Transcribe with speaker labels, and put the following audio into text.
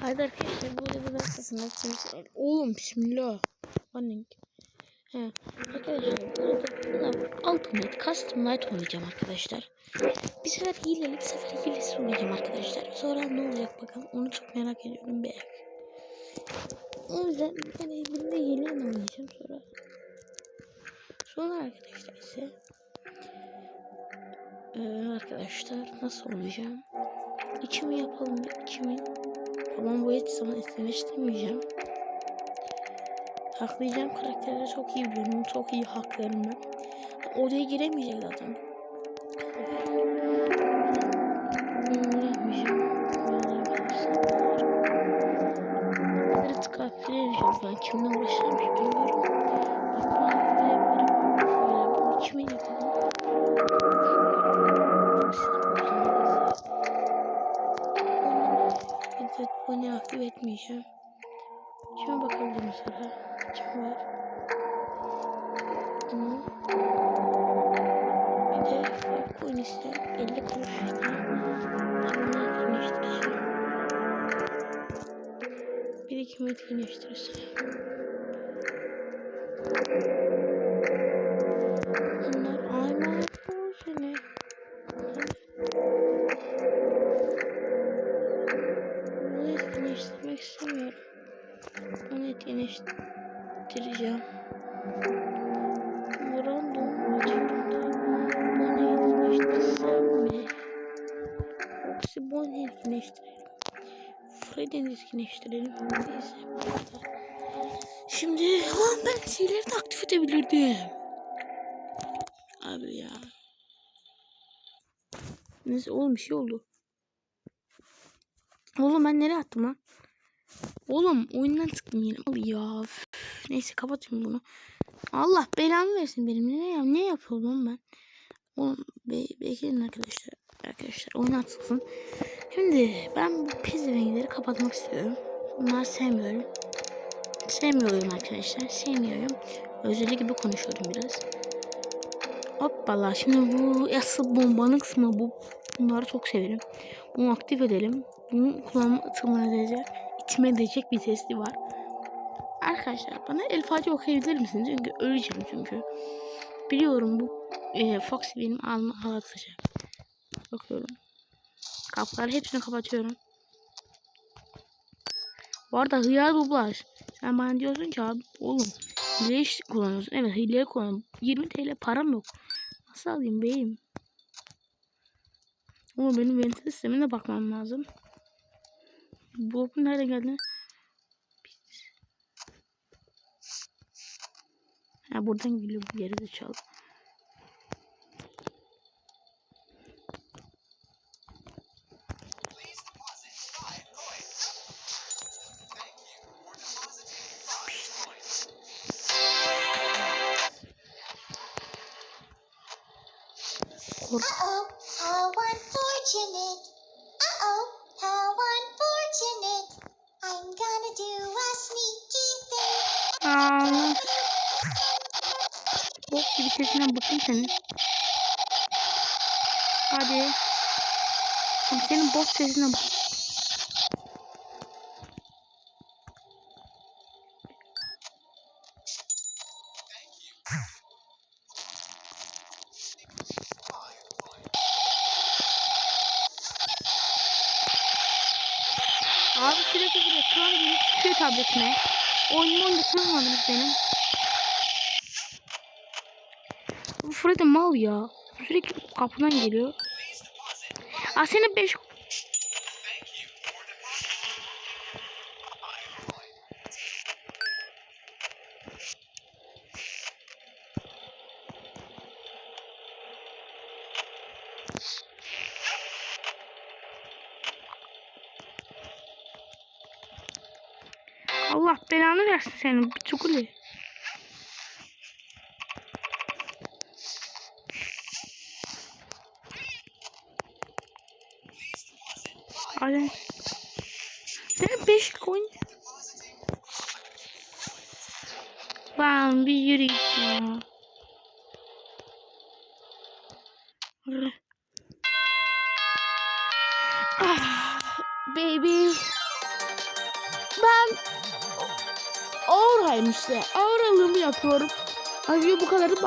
Speaker 1: Haydi arkadaşlar bu arada nasılsınız? Kimse... Oğlum bismillah. Annem. He. Arkadaşlar bu arada Ultimate Custom Night oynayacağım arkadaşlar. Bir sefer hileli bir sefer hilesiz oynayacağım arkadaşlar. Sonra ne olacak bakalım onu çok merak ediyorum be. O yüzden yani bir de hileyle oynayacağım sonra. Sonra arkadaşlar ise ee, arkadaşlar nasıl oynayacağım? İçimi yapalım bir içimi. Ama bu hiç zaman istemek istemeyeceğim. Haklayacağım karakterleri çok iyi biliyorum. Çok iyi haklarım ben. Odaya giremeyecek zaten. Evet kafire edeceğim ben. Kimle uğraşacağım bilmiyorum. Bak Evet bunu aktif etmeyeceğim. Kime bakalım mesela? Kim var? Bunu. Bir de fark coin istiyorum. 50 kuruş istiyorum. Bunu etkinleştireceğim. Bir de kimi etkinleştireceğim. Bunlar aynen etkinleştireceğim. Random açıyorum. Bunu etkinleştirsem mi? Yoksa bunu etkinleştirelim. Freddy'ni etkinleştirelim. Neyse. Şimdi lan ben şeyleri de aktif edebilirdim. Abi ya. Neyse oğlum bir şey oldu. Oğlum ben nereye attım lan? Oğlum oyundan çıktım yine. Al ya. Neyse kapatıyorum bunu. Allah belamı versin benim. Ne, yap ne yapıyorum ben? Oğlum be bekleyin arkadaşlar. Arkadaşlar oyun açılsın. Şimdi ben bu pezevenkleri kapatmak istiyorum. Bunları sevmiyorum. Sevmiyorum arkadaşlar. Sevmiyorum. Özeli gibi konuşuyorum biraz. Hoppala şimdi bu asıl bombanın kısmı bu. Bunları çok severim. Bunu aktif edelim. Bunu kullanma tırmanacak, içime edecek bir testi var. Arkadaşlar bana El Fatih okuyabilir misiniz? Çünkü öleceğim çünkü. Biliyorum bu e, Foxy benim alma ağlatacak. Bakıyorum. Kapıları hepsini kapatıyorum. Bu arada hıyar dublaj. Sen bana diyorsun ki abi oğlum hile kullanıyorsun. Evet hile kullanıyorum. 20 TL param yok. Nasıl alayım beyim? Ama benim venti sistemine bakmam lazım. Bu nerede geldi? Ha buradan geliyor bu yeri de çal. Kork
Speaker 2: Uh-oh, how unfortunate. Uh-oh, how unfortunate. I'm gonna do a sneaky thing.
Speaker 1: Bok gibi sesinden bıktım senin. Hadi. Abi senin bok sesinden bıktım. Abi sürekli bir ekran gelip çıkıyor tabletime. Oyun oyunda sığmadınız benim. Freddy mal ya. Sürekli kapıdan geliyor. Aa senin 5 Allah belanı versin senin bu çukuli. Hadi. Sen beş koyun. Lan bir yürü git ya. Ah, baby. ben Aura'yım işte. Yapıyorum. Hadi bu kadarı bay.